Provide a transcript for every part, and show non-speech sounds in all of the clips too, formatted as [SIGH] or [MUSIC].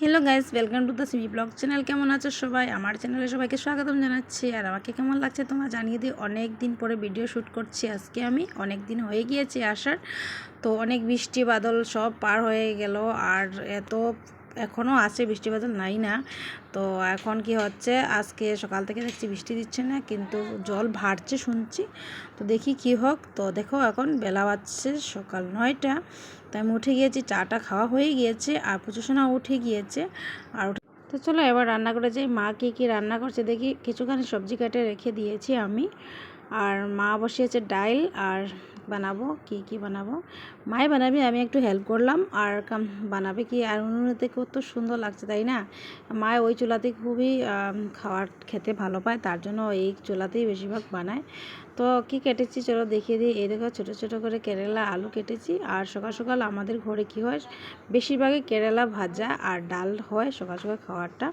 Hello guys welcome to the Simi blog channel কেমন আছো সবাই? আমার চ্যানেলে সবাইকে স্বাগতম জানাচ্ছি। আর আমাকে কেমন লাগছে তোমরা জানিয়ে দিই অনেক দিন পরে ভিডিও শ্যুট করছি। আজকে আমি অনেক দিন হয়ে গিয়েছি আসার। তো অনেক বৃষ্টি, বাদল সব পার হয়ে গেল। আর এত এখনও আছে বৃষ্টি বাদল নাই না। তো এখন কি হচ্ছে, আজকে সকাল থেকে দেখছি বৃষ্টি দিচ্ছে না, কিন্তু জল ভাড়ছে শুনছি। তো দেখি কি হোক, তো দেখো এখন বেলা বাজছে সকাল নয়টা, তো আমি উঠে গিয়েছি, চাটা খাওয়া হয়ে গিয়েছে, আর সোনা উঠে গিয়েছে, আর তো চলো এবার রান্না করে যাই, মা কী কী রান্না করছে দেখি, কিছুখানি সবজি কেটে রেখে দিয়েছি আমি, আর মা বসিয়েছে ডাইল, আর বানাবো, কি কি বানাবো? মাই বানাবে, আমি একটু হেল্প করলাম। আর বানাবে কি? আর উনুনেতে কত সুন্দর লাগছে, তাই না? মা ওই চুলাতে খুবই খাবার খেতে ভালো পায়। তার জন্য এই চুলাতেই বেশিরভাগ বানায়। তো কি কেটেছি? চলো দেখিয়ে দিই। এই দেখো, ছোটো ছোটো করে কেরালা, আলু কেটেছি। আর সকাল সকাল আমাদের ঘরে কি হয়? বেশিরভাগই কেরালা ভাজা আর ডাল হয় সকাল সকাল খাওয়ারটা।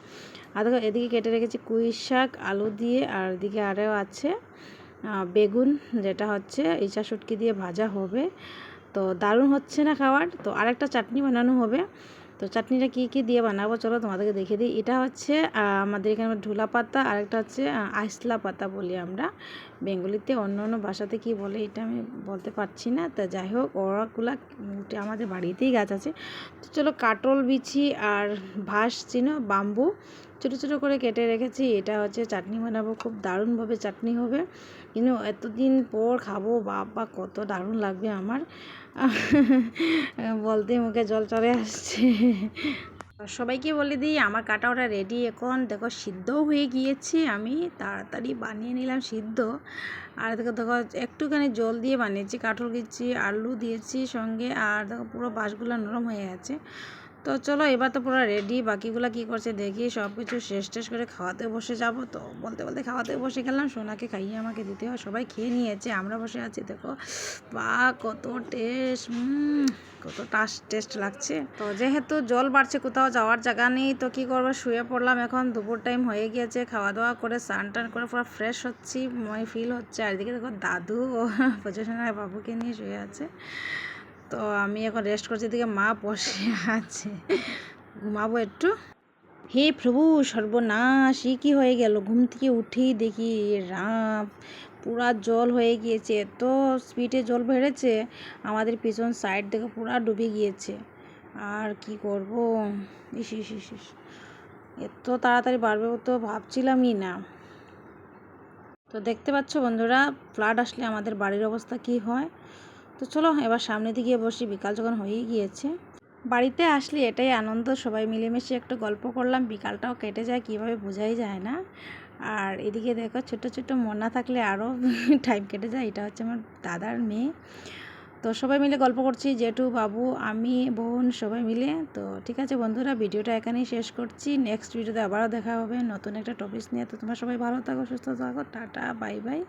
আর দেখো, এদিকে কেটে রেখেছি কুই শাক, আলু দিয়ে। আর এদিকে আরও আছে। বেগুন, যেটা হচ্ছে ইচা শুটকি দিয়ে ভাজা হবে। তো দারুণ হচ্ছে না খাবার তো আরেকটা চাটনি বানানো হবে। তো চাটনিটা কী কী দিয়ে বানাবো চলো তোমাদেরকে দেখে দিই। এটা হচ্ছে আমাদের এখানে ঢোলা পাতা আর একটা হচ্ছে আইসলা পাতা বলি আমরা। বেঙ্গলিতে অন্য অন্য ভাষাতে কী বলে এটা আমি বলতে পারছি না। তা যাই হোক ওরাগুলা আমাদের বাড়িতেই গাছ আছে। তো চলো কাটল বিছি আর ভাস চিনো, বাম্বু ছোটো ছোটো করে কেটে রেখেছি। এটা হচ্ছে চাটনি বানাবো, খুব দারুণভাবে চাটনি হবে। কিন্তু এতদিন পর খাব, বাবা, কত দারুণ লাগবে আমার। বলতে মুখে জল চলে আসছে। সবাইকে বলে দিই, আমার কাটা ওটা রেডি এখন। দেখো, সিদ্ধও হয়ে গিয়েছে। আমি তাড়াতাড়ি বানিয়ে নিলাম সিদ্ধ। আর দেখো দেখো, একটুখানি জল দিয়ে বানিয়েছি, কাঠল দিচ্ছি আলু দিয়েছি সঙ্গে। আর দেখো, পুরো বাঁশগুলো নরম হয়ে গেছে। তো চলো এবার তো পুরো রেডি বাকিগুলো কি করছে দেখি সব কিছু শেষ টেস করে খাওয়াতে বসে যাব তো। বলতে বলতে খাওয়াতে বসে গেলাম, সোনাকে খাইয়ে আমাকে দিতে হয়, সবাই খেয়ে নিয়েছে, আমরা বসে আছি, দেখো। বা, কত টেস্ট কত টাস টেস্ট লাগছে। তো যেহেতু জল বাড়ছে, কোথাও যাওয়ার জায়গা নেই, তো কি করব, শুয়ে পড়লাম, এখন দুপুর টাইম হয়ে গিয়েছে খাওয়া দাওয়া করে স্নান টান করে পুরো ফ্রেশ হচ্ছি মনে ফিল হচ্ছে, আর এদিকে দেখো দাদু ও [LAUGHS] পজিশনের বাবুকে নিয়ে শুয়ে আছে। তো আমি এখন রেস্ট করছি দিকে মা বসে আছে। ঘুমাবো একটু। হে প্রভু, সর্বনাশ ই কী হয়ে গেল? ঘুম থেকে উঠেই দেখি রাম, পুরা জল হয়ে গিয়েছে, এত স্পিডে জল বেড়েছে, আমাদের পিছন সাইড থেকে পুরা ডুবে গিয়েছে। আর কি করব? ইস ইস ইস ইস। এত তাড়াতাড়ি বাড়বে তো ভাবছিলামই না। তো দেখতে পাচ্ছ বন্ধুরা ফ্লাড আসলে আমাদের বাড়ির অবস্থা কি হয়? তো চলো এবার সামনে দিকে বসি। বিকাল যখন হয়েই গিয়েছে। বাড়িতে আসলে এটাই আনন্দ, সবাই মিলেমিশে একটু গল্প করলাম। বিকালটাও কেটে যায়, কীভাবে বোঝাই যায় না। আর এদিকে দেখো ছোট ছোট মনা থাকলে আরও টাইম [LAUGHS] কেটে যায়। এটা হচ্ছে আমার দাদার মেয়ে। তো সবাই মিলে গল্প করছি, জেঠু, বাবু, আমি, বোন, সবাই মিলে। তো ঠিক আছে বন্ধুরা, ভিডিওটা এখানেই শেষ করছি। নেক্সট ভিডিওতে আবারও দেখা হবে নতুন একটা টপিক নিয়ে। তো তোমরা সবাই ভালো থাকো, সুস্থ থাকো, টাটা বাই বাই